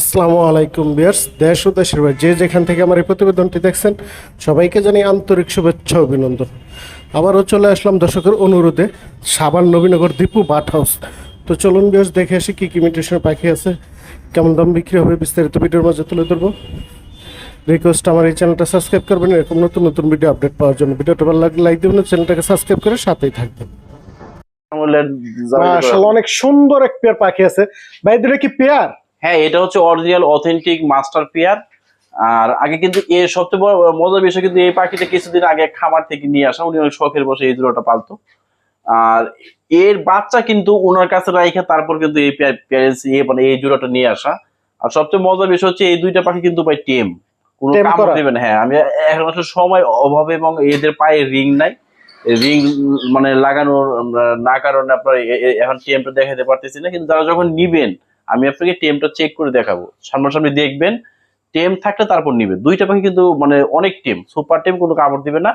আসসালামু আলাইকুম বিয়ার্স দেশ ও দেশের যে যেখান থেকে আমার এই প্রতিবেদনটি দেখছেন, সবাইকে জানি আন্তরিক শুভেচ্ছা অভিনন্দন। আবারও চলে আসলাম দর্শকের অনুরোধে, সাবান নবীনগর দীপু বাট হাউস। তো চলুন বিয়ার্স দেখে আসি কী কী মিউটেশনের পাখি আছে, কেমন দাম বিক্রি হবে বিস্তারিত ভিডিওর মাঝে তুলে ধরবো। রিকোয়েস্ট, আমার এই চ্যানেলটা সাবস্ক্রাইব করবেন, এরকম নতুন নতুন ভিডিও আপডেট পাওয়ার জন্য। ভিডিওটা ভালো লাগলে লাইক দেবেন, চ্যানেলটাকে সাবস্ক্রাইব করে সাথেই থাকবেন। আসলে অনেক সুন্দর এক পেয়ার পাখি আছে। ভাই, দুটো কি পেয়ার? হ্যাঁ এটা হচ্ছে অরিজিনাল অথেন্টিক মাস্টার পেয়ার আর আগে কিন্তু এর সবচেয়ে বড় মজার বিষয় কিন্তু এই পাখিটা কিছুদিন আগে খামার থেকে নিয়ে আসা উনি অনেক শখের বসে এই জোড়াটা পালতো। আর এর বাচ্চা কিন্তু ওনার কাছে রাইখে তারপর কিন্তু এই প্যারেন্টস ইয়ে মানে এই জোড়াটা নিয়ে আসা। আর সবচেয়ে মজার বিষয় হচ্ছে এই দুইটা পাখি কিন্তু ভাই টেম কোনো কামড়? দেবেন হ্যাঁ আমি এখন আসলে সময় অভাবে এবং এদের পায়ে রিং নাই। রিং মানে লাগানোর না কারণে আপনার এ- এ- এখন টেমটা দেখাতে পারতেছি না। কিন্তু যারা যখন নিবেন আমি আপনাকে টেমটা চেক করে দেখাবো। সামনাসামনি দেখবেন টেম থাকলে তারপর নিবেন। দুইটা পাখি কিন্তু মানে অনেক টেম সুপার টেম কোনো কামড় দিবে না।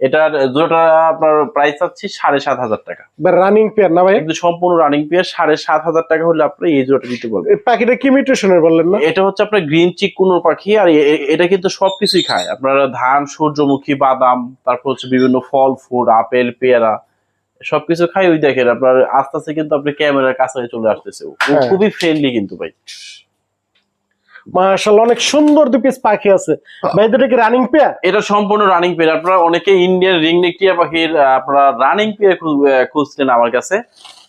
এটার জোড়াটা আপনার প্রাইস চাচ্ছি সাড়ে সাত হাজার টাকা। রানিং পেয়ার না ভাই? কিন্তু সম্পূর্ণ রানিং পেয়ার সাড়ে সাত হাজার টাকা হলে আপনি এই জোড়াটা দিতে পারবেন। এই পাখিটা কি মিউটেশনের বললেন না? এটা হচ্ছে আপনার গ্রিন চিক কুনোর পাখি আর এটা কিন্তু সবকিছুই খায়। আপনারা ধান সূর্যমুখী বাদাম তারপর হচ্ছে বিভিন্ন ফল ফুড আপেল পেয়ারা। সবকিছু খাই ওই দেখেন আপনার আস্তে আস্তে কিন্তু আপনি ক্যামেরার কাছে চলে আসতেছে। হ্যাঁ। খুবই ফ্রেন্ডলি কিন্তু ভাই। মাশাআল্লাহ অনেক সুন্দর দুই পিস পাখি আছে। ভাই দুটো কি রানিং পেয়ার এটা সম্পূর্ণ রানিং পেয়ার আপনারা অনেকে ইন্ডিয়ান রিং টিয়া পাখির আপনারা রানিং পেয়ার আমার কাছে।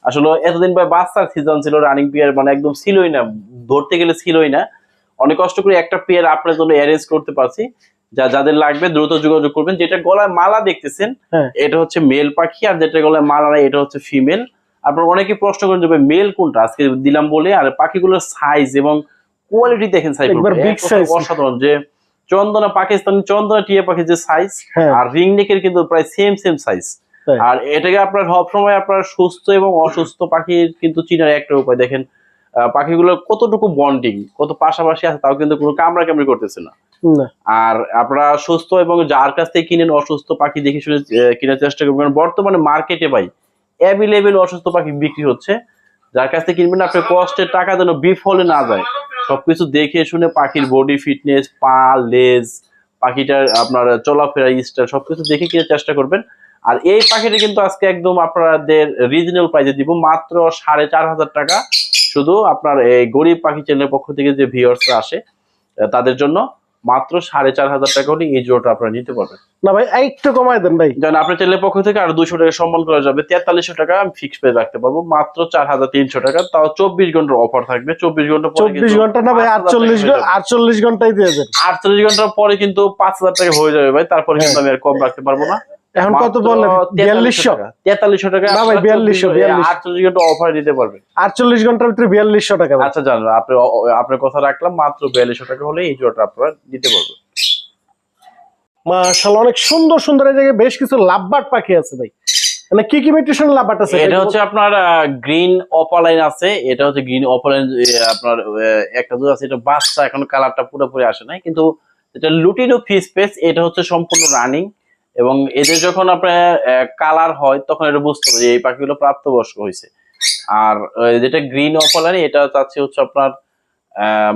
আসলে এতদিন বাচ্চার সিজন ছিল রানিং পেয়ার মানে একদম ছিলই না ধরতে গেলে ছিলই না। অনেক কষ্ট করে একটা পেয়ার আপনার জন্য অ্যারেঞ্জ করতে পারছি। যা যাদের লাগবে দ্রুত যোগাযোগ করবেন। যেটা গলায় মালা দেখতেছেন হ্যাঁ। এটা হচ্ছে মেল পাখি আর যেটা গলায় মালা নাই এটা হচ্ছে ফিমেল আপনার অনেকে প্রশ্ন করেন যে মেল কোনটা? আজকে দিলাম বলে আর পাখিগুলোর সাইজ এবং কোয়ালিটি দেখেন সাইজ। অসাধারণ যে চন্দনা পাকিস্তানি চন্দনা টিয়া পাখির যে সাইজ হ্যাঁ। আর রিং নেকের কিন্তু প্রায় সেম সেম সাইজ আর এটাকে আপনার সবসময় আপনার সুস্থ এবং অসুস্থ পাখির কিন্তু চিনার একটা উপায়। দেখেন আহ, পাখিগুলোর কতটুকু বন্ডিং কত পাশাপাশি আছে তাও কিন্তু কোনো কামড়া কামড়ি করতেছে না। আর আপনারা সুস্থ এবং যার কাছ থেকে কিনেন অসুস্থ পাখি দেখে শুনে কেনার চেষ্টা করবেন। বর্তমানে মার্কেটে ভাই অ্যাভেলেবেল অসুস্থ পাখি বিক্রি হচ্ছে। যার কাছ থেকে কিনবেন, আপনার কষ্টের টাকা যেন বিফলে না যায়। সবকিছু দেখে শুনে পাখির বডি ফিটনেস পা লেজ পাখিটার আপনার চলাফেরা স্টাইল সবকিছু দেখে কিনে চেষ্টা করবেন। আর এই পাখিটা কিন্তু আজকে একদম আপনাদের রিজনেবল প্রাইজে দিব। মাত্র সাড়ে চার হাজার টাকা। শুধু আপনার এই গরিব পাখি চ্যানেলের পক্ষ থেকে যে ভিউয়ার্সরা আসে তাদের জন্য। মাত্র সাড়ে চার হাজার টাকা হলে এই জোড়াটা আপনারা নিতে পারবেন। না ভাই একটু কমায় দেন ভাই। যেন আপনার তেলের পক্ষ থেকে আরও দুশো টাকা সম্মান করা যাবে। তেতাল্লিশশো টাকা আমি ফিক্স পে রাখতে পারব। মাত্র চার হাজার তিনশো টাকা। তাও চব্বিশ ঘণ্টার অফার থাকবে। চব্বিশ ঘণ্টা চব্বিশ ঘণ্টা না ভাই আটচল্লিশ আটচল্লিশ ঘন্টাই দিয়ে দেন। আটচল্লিশ ঘণ্টার পরে কিন্তু পাঁচ হাজার টাকা হয়ে যাবে ভাই। তারপরে কিন্তু আমি আর কম রাখতে পারব না। এখন কত বললেন? বিয়াল্লিশশো? তেতাল্লিশশো টাকা না ভাই, 4200, 4200 আটচল্লিশ ঘণ্টা অফার দিতে পারবেন আটচল্লিশ ঘণ্টার ভিতরে বিয়াল্লিশশো টাকা আচ্ছা জানো আপনি আপনার কথা রাখলাম মাত্র বিয়াল্লিশশো টাকা হলে এই জোড়াটা আপনারা দিতে পারবেন। মাশাআল্লাহ অনেক সুন্দর সুন্দর এই জায়গায় বেশ কিছু লাভবাট পাখি আছে ভাই। মানে কি কি মিউটেশন লাভবাট আছে এটা হচ্ছে আপনার গ্রিন অপালাইন আছে এটা হচ্ছে গ্রিন অপালাইন আপনার একটা দুধ আছে এটা বাচ্চা এখন কালারটা পুরোপুরি আসে নাই। কিন্তু এটা লুটিনো ফিস পেস এটা হচ্ছে সম্পূর্ণ রানিং এবং এদের যখন আপনার কালার হয়, তখন এটা বুঝতে হবে যে এই পাখিগুলো প্রাপ্তবয়স্ক হয়েছে। আর যেটা গ্রিন অপালাইন এটা চাচ্ছে হচ্ছে আপনার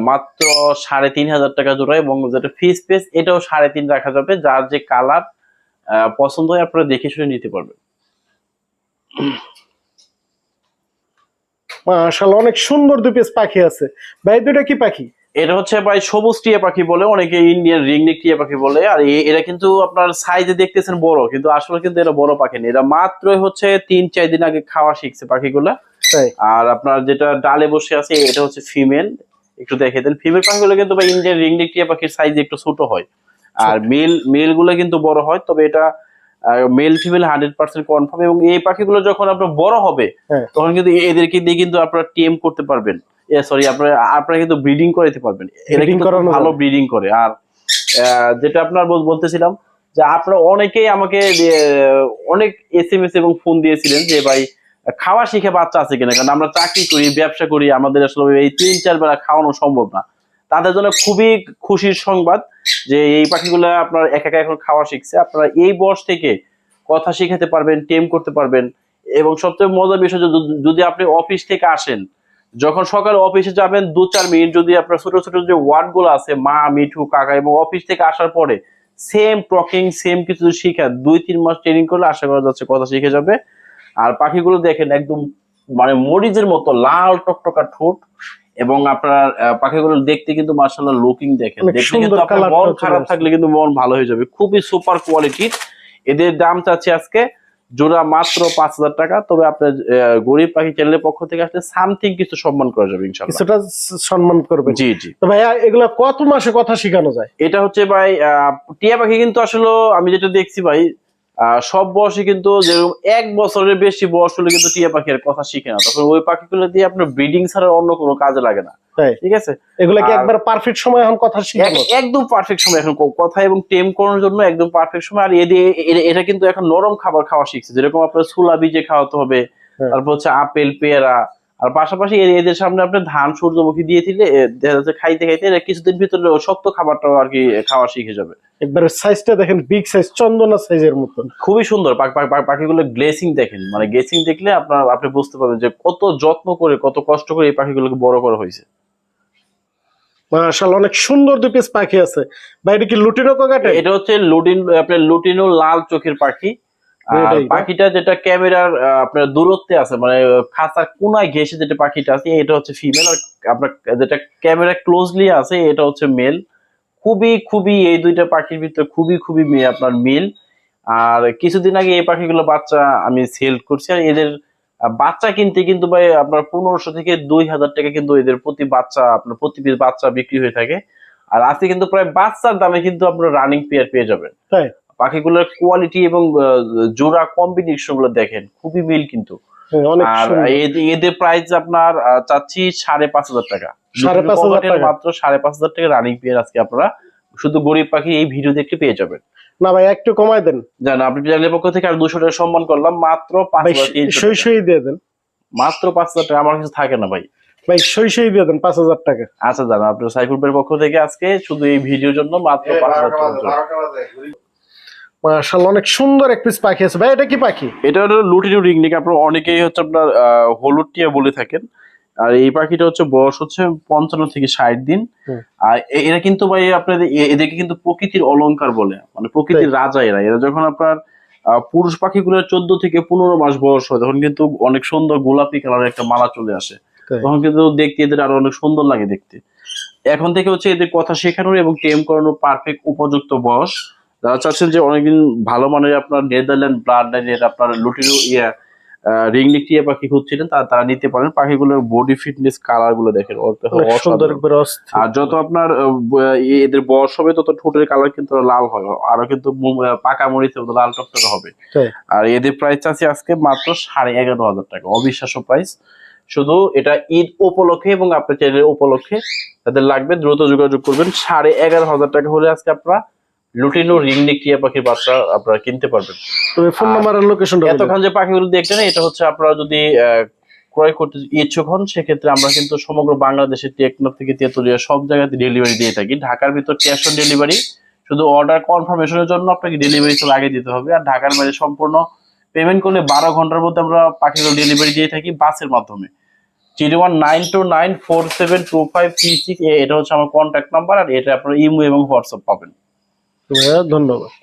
মাত্র সাড়ে তিন হাজার টাকা জোড়া এবং যেটা ফিস পেস এটাও সাড়ে তিন রাখা যাবে। যার যে কালার পছন্দ হয় আপনারা দেখে শুনে নিতে পারবেন। মাশাআল্লাহ, অনেক সুন্দর দুই পিস পাখি আছে। ভাই দুটো কি পাখি? এটা হচ্ছে ভাই সবুজ টিয়া পাখি বলে অনেকে ইন্ডিয়ান রিংনেক টিয়া পাখি বলে আর এরা কিন্তু আপনার সাইজে দেখতেছেন বড় কিন্তু আসলে কিন্তু এরা বড় পাখি না। এরা মাত্রই হচ্ছে তিন চার দিন আগে খাওয়া শিখছে পাখিগুলা। আর আপনার যেটা ডালে বসে আছে এটা হচ্ছে ফিমেল একটু দেখে দেন। ফিমেল পাখিগুলো কিন্তু ভাই ইন্ডিয়ান রিংনেক টিয়া পাখির সাইজ একটু ছোট হয়। আর মেল মেলগুলো কিন্তু বড় হয় তবে এটা male female hundred percent confirm এবং এই পাখিগুলো যখন আপনার বড় হবে হ্যাঁ। তখন কিন্তু এদেরকে দিয়ে কিন্তু আপনারা টেম করতে পারবেন। সরি আপনারা আপনারা কিন্তু ব্রিডিং করাইতে পারবেন। Breeding কিন্তু ভালো ব্রিডিং করে। আর যেটা আপনার বলতেছিলাম যে আপনারা অনেকেই আমাকে অনেক এস এম এস এবং ফোন দিয়েছিলেন যে ভাই খাওয়া শিখে বাচ্চা আছে কিনা? কারণ আমরা চাকরি করি ব্যবসা করি আমাদের আসলে এই তিন চার বেলা খাওয়ানো সম্ভব না। তাদের জন্য খুবই খুশির সংবাদ যে এই পাখিগুলো আপনার একা একা এখন খাওয়া শিখছে। আপনারা এই বয়স থেকে কথা শিখাতে পারবেন টেম করতে পারবেন। এবং সবচেয়ে মজার বিষয় যদি আপনি অফিস থেকে আসেন যখন সকালে অফিসে যাবেন দু চার মিনিট যদি আপনার ছোট ছোট যে ওয়ার্ডগুলো আছে মা মিঠু কাকা এবং অফিস থেকে আসার পরে সেম টকিং সেম কিছু শিখা দুই তিন মাস ট্রেনিং করলে আশা করা যাচ্ছে কথা শিখে যাবে। আর পাখিগুলো দেখেন একদম মানে মরিচের মতো লাল টকটকা ঠোঁট এবং আপনার পাখিগুলো দেখতে কিন্তু মার্শাল্লাহ লুকিং দেখেন। দেখতে কিন্তু আপনার মন খারাপ থাকলে কিন্তু মন ভালো হয়ে যাবে। খুবই সুপার কোয়ালিটির এদের দাম চাচ্ছে আজকে জোড়া মাত্র পাঁচ হাজার টাকা তবে আপনার গরিব পাখি চ্যানেলের পক্ষ থেকে আসলে সামথিং কিছু সম্মান করা যাবে ইনশাল্লাহ কিছুটা সম্মান করবে জি জি। তো ভাইয়া এগুলা কত মাসে কথা শেখানো যায়? এটা হচ্ছে ভাই আহ, টিয়া পাখি কিন্তু আসলে আমি যেটা দেখছি ভাই সব বয়সে কিন্তু যেরকম এক বছরের বেশি বয়স হলে কিন্তু টিয়া পাখির কথা শিখে না। তখন ওই পাখিগুলো দিয়ে আপনার ব্রিডিং ছাড়া অন্য কোনো কাজে লাগে না। ঠিক আছে? এগুলা কি একবার পারফেক্ট সময় এখন কথা এক- একদম পারফেক্ট সময় এখন কথা এবং টেম করানোর জন্য একদম পারফেক্ট সময়। আর এদের এটা কিন্তু এখন নরম খাবার খাওয়া শিখছে। যেরকম আপনার ছোলা বীজে খাওয়াতে হবে হ্যাঁ। তারপর হচ্ছে আপেল পেয়ারা। আর পাশাপাশি এদের সামনে আপনি ধান সূর্যমুখী দিয়ে দিলে দেখা যাচ্ছে খাইতে খাইতে এরা কিছুদিন ভিতরে শক্ত খাবারটাও আর কি খাওয়া শিখে যাবে। একবার সাইজটা দেখেন বিগ সাইজ চন্দনা সাইজের মতন। খুবই সুন্দর। পাখ- পাখ- পাখ- পাখিগুলো গ্লেসিং দেখেন। মানে গ্লেসিং দেখলে আপনার আপনি বুঝতে পারবেন যে কত যত্ন করে কত কষ্ট করে এই পাখিগুলোকে বড় করা হয়েছে। মাশাআল্লাহ অনেক সুন্দর দুই পিস পাখি আছে। ভাই এটা কি লুটিনো এটা হচ্ছে লুটিন আপনার লুটিনো লাল চোখের পাখি। আর পাখিটা যেটা ক্যামেরার আপনার দূরত্বে আছে মানে খাঁচার কোনায় ঘেসে যেটা পাখিটা আছে এটা হচ্ছে ফিমেল আর আপনার যেটা ক্যামেরা ক্লোজলি আছে এটা হচ্ছে মেল খুবই খুবই এই দুইটা পাখির ভিতরে খুবই খুবই আপনার মিল। আর কিছুদিন আগে এই পাখিগুলো বাচ্চা আমি সেল করছি। আর এদের বাচ্চা কিনতে কিন্তু ভাই আপনার পনেরোশো থেকে দুই হাজার টাকা কিন্তু এদের প্রতি বাচ্চা আপনার প্রতি বাচ্চা বিক্রি হয়ে থাকে। আর আজকে কিন্তু প্রায় বাচ্চার দামে কিন্তু আপনার রানিং পেয়ার পেয়ে যাবেন। পাখিগুলোর কোয়ালিটি এবং জোড়া কম্বিনেশনগুলো দেখেন খুবই মিল কিন্তু। আর এদের প্রাইস আপনার চাচ্ছি সাড়ে পাঁচ হাজার টাকা। সাড়ে পাঁচ হাজার টাকা? মাত্র সাড়ে পাঁচ হাজার টাকা রানিং পেয়ার আজকে আপনারা। শুধু গরিব পাখি এই ভিডিও দেখতে পেয়ে যাবেন। না ভাই একটু কমাই দেন। জান আপনি চ্যানেলের পক্ষ থেকে আর দুশো টাকা সম্মান করলাম। মাত্র পাঁচ হাজার দিয়ে দেন। মাত্র পাঁচ হাজার টাকা আমার কাছে থাকে না ভাই। ভাই সই সই দিয়ে দেন পাঁচ হাজার টাকা। আচ্ছা জান আপনার সাইফুল পক্ষ থেকে আজকে শুধু এই ভিডিওর জন্য মাত্র পাঁচ হাজার টাকা। মাশাআল্লাহ অনেক সুন্দর এক পিস পাখি আছে। ভাই এটা কি পাখি? এটা হলো লুটিনো রিংনিক আপনার অনেকেই হচ্ছে আপনার হলুদ টিয়া বলে থাকেন। আর এই পাখিটা হচ্ছে বয়স হচ্ছে পঞ্চান্ন থেকে ষাট দিন। আর এরা কিন্তু ভাই আপনাদের এদেরকে কিন্তু প্রকৃতির অলংকার বলে। মানে প্রকৃতির রাজা এরা। এরা যখন আপনার পুরুষ পাখিগুলোর চোদ্দ থেকে পনেরো মাস বয়স হয় তখন কিন্তু অনেক সুন্দর গোলাপি কালারের একটা মালা চলে আসে। তখন কিন্তু দেখতে এদের আরও অনেক সুন্দর লাগে দেখতে। এখন থেকে হচ্ছে এদের কথা শেখানোর এবং টেম করানোর পারফেক্ট উপযুক্ত বয়স। যারা চাচ্ছেন যে অনেকদিন ভালো মানের আপনার নেদারল্যান্ড ব্লাড লাইনের আপনার লুটিনো ইয়া রিংলিক টিয়া পাখি খুঁজছিলেন তারা তারা নিতে পারেন। পাখিগুলোর বডি ফিটনেস কালারগুলো দেখেন। আর যত আপনার এদের বয়স হবে তত ঠোঁটের কালার কিন্তু লাল হয়। আরও কিন্তু পাকা মরিচের মতো লাল টকটকে হবে। আর এদের প্রাইস আছে আজকে মাত্র সাড়ে এগারো হাজার টাকা। অবিশ্বাস্য প্রাইস শুধু এটা ঈদ উপলক্ষে এবং আপনার চ্যানেলের উপলক্ষে তাদের লাগবে। দ্রুত যোগাযোগ করবেন। সাড়ে এগারো হাজার টাকা হলে আজকে আপনারা লুটিনো রিংনিক টিয়া পাখির বাচ্চা আপনারা কিনতে পারবেন। তবে ফোন নাম্বার আর লোকেশনটা এতক্ষণ যে পাখিগুলো দেখলেন এটা হচ্ছে আপনারা যদি ক্রয় করতে ইচ্ছুক হন সেক্ষেত্রে আমরা কিন্তু সমগ্র বাংলাদেশের টেকনোপ থেকে তেতুলিয়া সব জায়গাতে ডেলিভারি দিয়ে থাকি। ঢাকার ভিতর ক্যাশ অন ডেলিভারি শুধু অর্ডার কনফার্মেশনের জন্য আপনাকে ডেলিভারি তো আগে দিতে হবে। আর ঢাকার বাইরে সম্পূর্ণ পেমেন্ট করলে বারো ঘণ্টার মধ্যে আমরা পাখিগুলো ডেলিভারি দিয়ে থাকি বাসের মাধ্যমে। Zero one nine two nine four seven two five three six এটা হচ্ছে আমার কন্ট্যাক্ট নাম্বার আর এটা আপনারা ইমো এবং হোয়াটসঅ্যাপ পাবেন। ভাইয়া ধন্যবাদ।